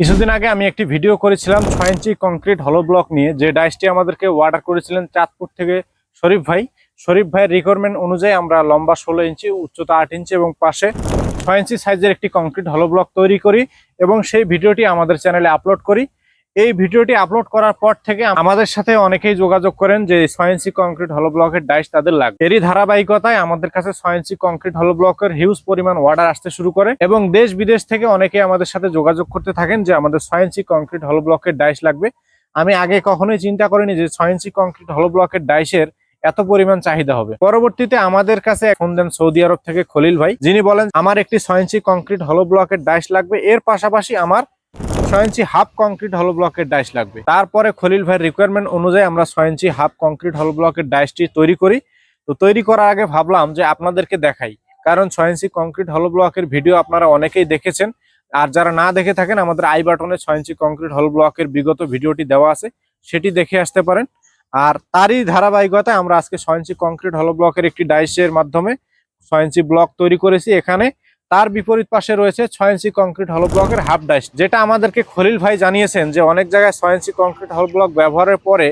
কিছুদিন আগে আমি একটি ভিডিও করেছিলাম ছয় ইঞ্চি কংক্রিট হলো ব্লক নিয়ে। যে ডাইসটি আমাদেরকে অর্ডার করেছিলেন চাঁদপুর থেকে শরীফ ভাই। শরীফ ভাইয়ের রিকোয়ারমেন্ট অনুযায়ী আমরা লম্বা ষোলো ইঞ্চি, উচ্চতা আট ইঞ্চি এবং পাশে ছয় ইঞ্চি সাইজের একটি কংক্রিট হলো ব্লক তৈরি করি এবং সেই ভিডিওটি আমাদের চ্যানেলে আপলোড করি। এই ভিডিওটি আপলোড করার পর থেকে আমাদের সাথে অনেকেই যোগাযোগ করেন যে ইঞ্চি কংক্রিট হলো ব্লকের ডাইস তাদের লাগবে। এরই ধারাবাহিকতায় আমাদের কাছে ইঞ্চি কংক্রিট হলো ব্লকের হিউজ পরিমাণ অর্ডার আসতে শুরু করে এবং দেশ বিদেশ থেকে অনেকে আমাদের সাথে যোগাযোগ করতে থাকেন যে আমাদের ইঞ্চি কংক্রিট হলো ব্লকের ডাইস লাগবে। আমি আগে কখনোই চিন্তা করিনি যে ইঞ্চি কংক্রিট হলো ব্লকের ডাইসের এত পরিমাণ চাহিদা হবে। পরবর্তীতে আমাদের কাছে ফোন দেন সৌদি আরব থেকে খলিল ভাই। যিনি বলেন, আমার একটি ইঞ্চি কংক্রিট হলো ব্লকের ডাইস লাগবে। এর পাশাপাশি আমার ছয় ইঞ্চি হাফ কংক্রিট হলো ব্লকের ডাইস লাগবে। তারপরে খলিল ভাইয়ের রিকোয়ারমেন্ট অনুযায়ী আমরা ছয় ইঞ্চি হাফ কংক্রিট হলো ব্লকের ডাইসটি তৈরি করি। তো তৈরি করার আগে ভাবলাম যে আপনাদেরকে দেখাই। কারণ ছয় ইঞ্চি কংক্রিট হলো ব্লকের ভিডিও আপনারা অনেকেই দেখেছেন। আর যারা না দেখে থাকেন, আমাদের আই বাটনে ছয় ইঞ্চি কংক্রিট হল ব্লকের বিগত ভিডিওটি দেওয়া আছে, সেটি দেখে আসতে পারেন। আর তারই ধারাবাহিকতায় আমরা আজকে ছয় ইঞ্চি কংক্রিট হল ব্লকের একটি ডাইসের মাধ্যমে ছয় ইঞ্চি ব্লক তৈরি করেছি। এখানে তার বিপরীত পাশে রয়েছে ছয় ইঞ্চি কংক্রিট হল ব্লকের হাফ ডাইস যেটা আমাদেরকে খলিল ভাই জানিয়েছেন যে অনেক জায়গায় ছয় ইঞ্চি কংক্রিট হল ব্লক ব্যবহারের পরে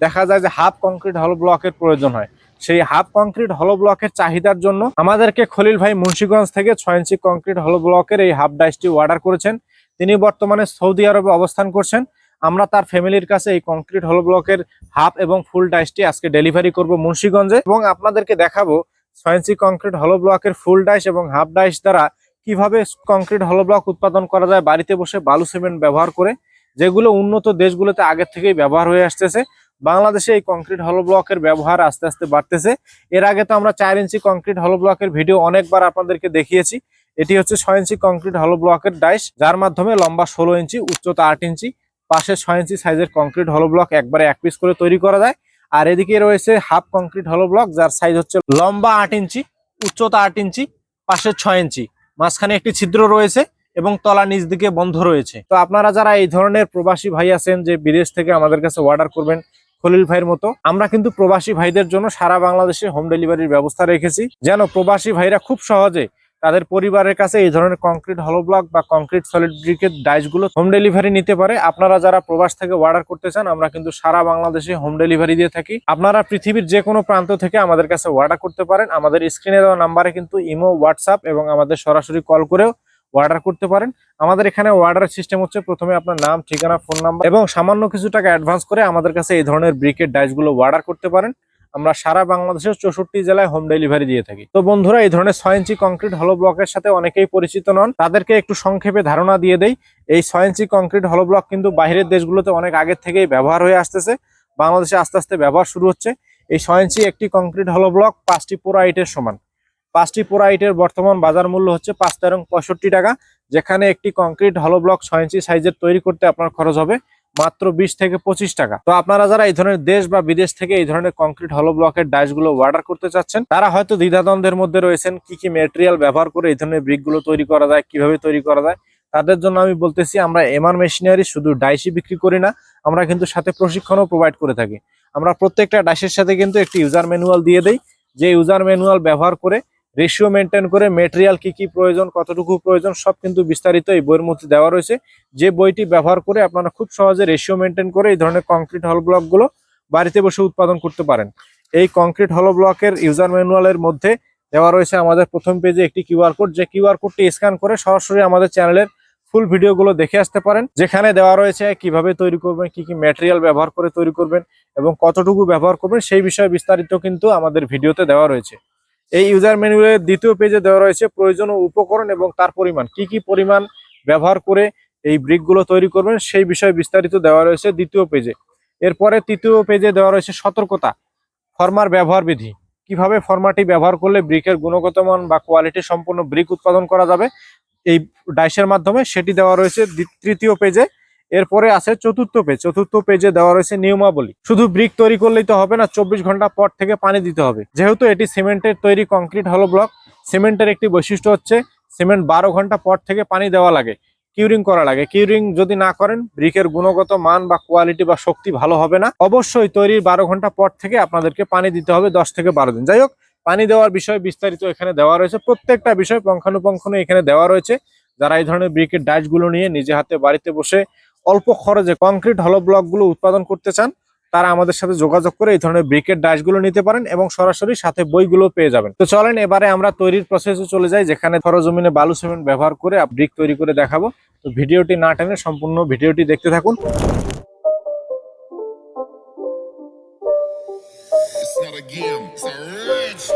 দেখা যায় যে হাফ কংক্রিট হল ব্লকের প্রয়োজন হয়। সেই হাফ কংক্রিট হলো ব্লকের চাহিদার জন্য আমাদেরকে খলিল ভাই মুন্সিগঞ্জ থেকে ছয় ইঞ্চি কংক্রিট হলো ব্লকের এই হাফ ডাইসটি অর্ডার করেছেন। তিনি বর্তমানে সৌদি আরবে অবস্থান করছেন। আমরা তার ফ্যামিলির কাছে এই কংক্রিট হলো ব্লকের হাফ এবং ফুল ডাইসটি আজকে ডেলিভারি করব মুন্সিগঞ্জে এবং আপনাদেরকে দেখাবো ইঞ্চি কংক্রিট হলো ব্লকের ফুল ডাইস এবং হাফ ডাইস দ্বারা কীভাবে কংক্রিট হলো ব্লক উৎপাদন করা যায়, বাড়িতে বসে বালু সিমেন্ট ব্যবহার করে, যেগুলো উন্নত দেশগুলোতে আগের থেকেই ব্যবহার হয়ে আসতেছে, বাংলাদেশে এই কংক্রিট হলো ব্লকের ব্যবহার আস্তে আস্তে বাড়তেছে। এর আগে তো আমরা চার ইঞ্চি কংক্রিট হলো ব্লকের ভিডিও অনেকবার আপনাদেরকে দেখিয়েছি। এটি হচ্ছে ছয় ইঞ্চি কংক্রিট হলো ব্লকের ডাইস যার মাধ্যমে লম্বা ষোলো ইঞ্চি, উচ্চতা আট ইঞ্চি, পাশে ছয় ইঞ্চি সাইজের কংক্রিট হলো ব্লক একবারে এক পিস করে তৈরি করা যায়। আর এদিকে রয়েছে হাফ কংক্রিট হলো ব্লক যার সাইজ হচ্ছে লম্বা আট ইঞ্চি, উচ্চতা আট ইঞ্চি, পাশে ছয় ইঞ্চি। মাঝখানে একটি ছিদ্র রয়েছে এবং তলা নিচ দিকে বন্ধ রয়েছে। তো আপনারা যারা এই ধরনের প্রবাসী ভাই আছেন যে বিদেশ থেকে আমাদের কাছে অর্ডার করবেন খলিল ভাইয়ের মতো, আমরা কিন্তু প্রবাসী ভাইদের জন্য সারা বাংলাদেশে হোম ডেলিভারির ব্যবস্থা রেখেছি। যেন প্রবাসী ভাইরা খুব সহজে তাদের পরিবারের কাছে এই ধরনের কংক্রিট হলো ব্লক বা কংক্রিট সলিড ব্রিকের ডাইসগুলো হোম ডেলিভারি নিতে পারে। আপনারা যারা প্রবাস থেকে অর্ডার করতে চান, আমরা কিন্তু সারা বাংলাদেশে হোম ডেলিভারি দিয়ে থাকি। আপনারা পৃথিবীর যে কোনো প্রান্ত থেকে আমাদের কাছে অর্ডার করতে পারেন। আমাদের স্ক্রিনে দেওয়া নাম্বারে কিন্তু ইমো, হোয়াটসঅ্যাপ এবং আমাদের সরাসরি কল করেও অর্ডার করতে পারেন। আমাদের এখানে অর্ডার সিস্টেম হচ্ছে প্রথমে আপনার নাম, ঠিকানা ফোন নাম্বার এবং সামান্য কিছু টাকা অ্যাডভান্স করে আমাদের কাছে এই ধরনের ব্রিকের ডাইসগুলো অর্ডার করতে পারেন। আমরা সারা বাংলাদেশের চৌষট্টি জেলায় হোম ডেলিভারি দিয়ে থাকি। তো বন্ধুরা, এই ধরনের ছয় ইঞ্চি কংক্রিট হলো ব্লকের সাথে অনেকেই পরিচিত নন। তাদেরকে একটু সংক্ষেপে ধারণা দিয়ে দেই। এই ছয় ইঞ্চি কংক্রিট হলো ব্লক কিন্তু বাইরের দেশগুলোতে অনেক আগের থেকেই ব্যবহার হয়ে আসতেছে। বাংলাদেশে আস্তে আস্তে ব্যবহার শুরু হচ্ছে। এই ছয় ইঞ্চি একটি কংক্রিট হলো ব্লক পাঁচটি পোরাইটের সমান। পাঁচটি পোরাইটের বর্তমান বাজার মূল্য হচ্ছে পাঁচ তেরো পঁয়ষট্টি টাকা, যেখানে একটি কংক্রিট হলো ব্লক ছয় ইঞ্চি সাইজের তৈরি করতে আপনার খরচ হবে। মাত্র বিশ থেকে পঁচিশ টাকা। তো আপনারা যারা এই ধরনের দেশ বা বিদেশ থেকে এই ধরনের কংক্রিট হলো ব্লকের ডাইসগুলো অর্ডার করতে চাচ্ছেন, তারা হয়তো দ্বিধাদ্বন্দ্বের মধ্যে রয়েছেন কি কি মেটেরিয়াল ব্যবহার করে এই ধরনের ব্রিকগুলো তৈরি করা যায়, কীভাবে তৈরি করা যায়। তাদের জন্য আমি বলতেছি, আমরা এমআর মেশিনারি শুধু ডাইসই বিক্রি করি না, আমরা কিন্তু সাথে প্রশিক্ষণও প্রোভাইড করে থাকি। আমরা প্রত্যেকটা ডাইসের সাথে কিন্তু একটি ইউজার ম্যানুয়াল দিয়ে দেই। যে ইউজার ম্যানুয়াল ব্যবহার করে রেশিও মেনটেন করে মেটেরিয়াল কি কি প্রয়োজন, কতটুকু প্রয়োজন, সব কিন্তু বিস্তারিত এই বইয়ের মধ্যে দেওয়া রয়েছে। যে বইটি ব্যবহার করে আপনারা খুব সহজে রেশিও মেনটেন করে এই ধরনের কংক্রিট হল ব্লকগুলো বাড়িতে বসে উৎপাদন করতে পারেন। এই কংক্রিট হল ব্লকের ইউজার ম্যানুয়ালের মধ্যে দেওয়া রয়েছে আমাদের প্রথম পেজে একটি কিউআর কোড যে কিউআর কোডটি স্ক্যান করে সরাসরি আমাদের চ্যানেলের ফুল ভিডিওগুলো দেখে আসতে পারেন। যেখানে দেওয়া রয়েছে কীভাবে তৈরি করবেন, কি কি ম্যাটেরিয়াল ব্যবহার করে তৈরি করবেন এবং কতটুকু ব্যবহার করবেন, সেই বিষয়ে বিস্তারিত কিন্তু আমাদের ভিডিওতে দেওয়া রয়েছে। এই ইউজার ম্যানুয়ালের দ্বিতীয় পেজে দেওয়া রয়েছে প্রয়োজনীয় উপকরণ এবং তার পরিমাণ। কি কি পরিমাণ ব্যবহার করে এই ব্রিকগুলো তৈরি করবেন সেই বিষয়ে বিস্তারিত দেওয়া রয়েছে দ্বিতীয় পেজে এরপরে তৃতীয় পেজে দেওয়া রয়েছে সতর্কতা ফর্মার ব্যবহার বিধি। কীভাবে ফর্মাটি ব্যবহার করলে ব্রিকের গুণগত মান বা কোয়ালিটি সম্পূর্ণ ব্রিক উৎপাদন করা যাবে? এই ডাইসের মাধ্যমে সেটি দেওয়া রয়েছে তৃতীয় পেজে এরপরে আছে চতুর্থ পেজ চতুর্থ পেজে দেওয়া রয়েছে নিয়মাবলী। শুধু ব্রিক তৈরি করলেই তো হবে না, চব্বিশ ঘণ্টা পর থেকে পানি দিতে হবে। যেহেতু এটি সিমেন্টের তৈরি কংক্রিট হলো ব্লক সিমেন্টের একটি বৈশিষ্ট্য হচ্ছে সিমেন্ট বারো ঘণ্টা পর থেকে পানি দেওয়া লাগে কিউরিং করা লাগে। কিউরিং যদি না করেন ব্রিকের গুণগত মান বা কোয়ালিটি বা শক্তি ভালো হবে না। অবশ্যই তৈরির বারো ঘণ্টা পর থেকে আপনাদেরকে পানি দিতে হবে দশ থেকে বারো দিন। যাই হোক, পানি দেওয়ার বিষয়ে বিস্তারিত এখানে দেওয়া রয়েছে। প্রত্যেকটা বিষয় পঙ্খানুপঙ্খানু এখানে দেওয়া রয়েছে। যারা এই ধরনের ব্রিকের ডাইসগুলো নিয়ে নিজে হাতে বাড়িতে বসে অল্প খরচে কংক্রিট হলো ব্লকগুলো উৎপাদন করতে চান তারা আমাদের সাথে যোগাযোগ করে এই ধরনের ব্রিকের ডাইসগুলো নিতে পারেন এবং সরাসরি সাথে বইগুলো পেয়ে যাবেন। তো চলেন এবারে আমরা তৈরির প্রসেসে চলে যাই যেখানে সরজমিনে বালু সিমেন্ট ব্যবহার করে ব্রিক তৈরি করে দেখাবো। তো ভিডিওটি না টেনে সম্পূর্ণ ভিডিওটি দেখতে থাকুন। It's not a game, it's a rich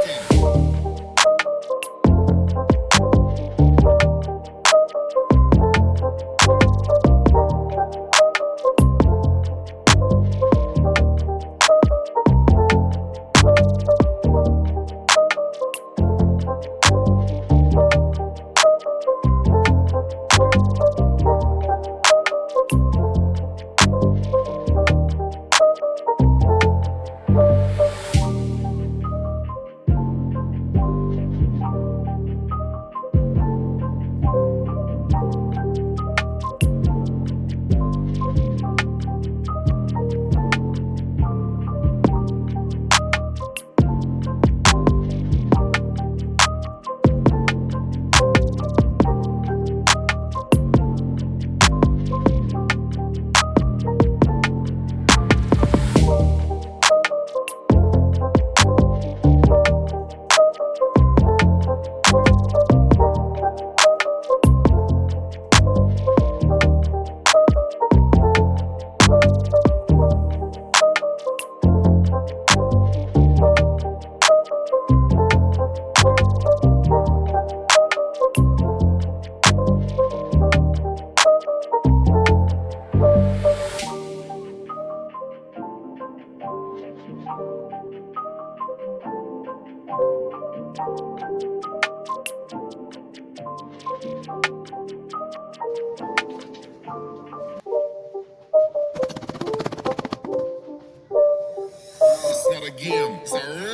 Listen.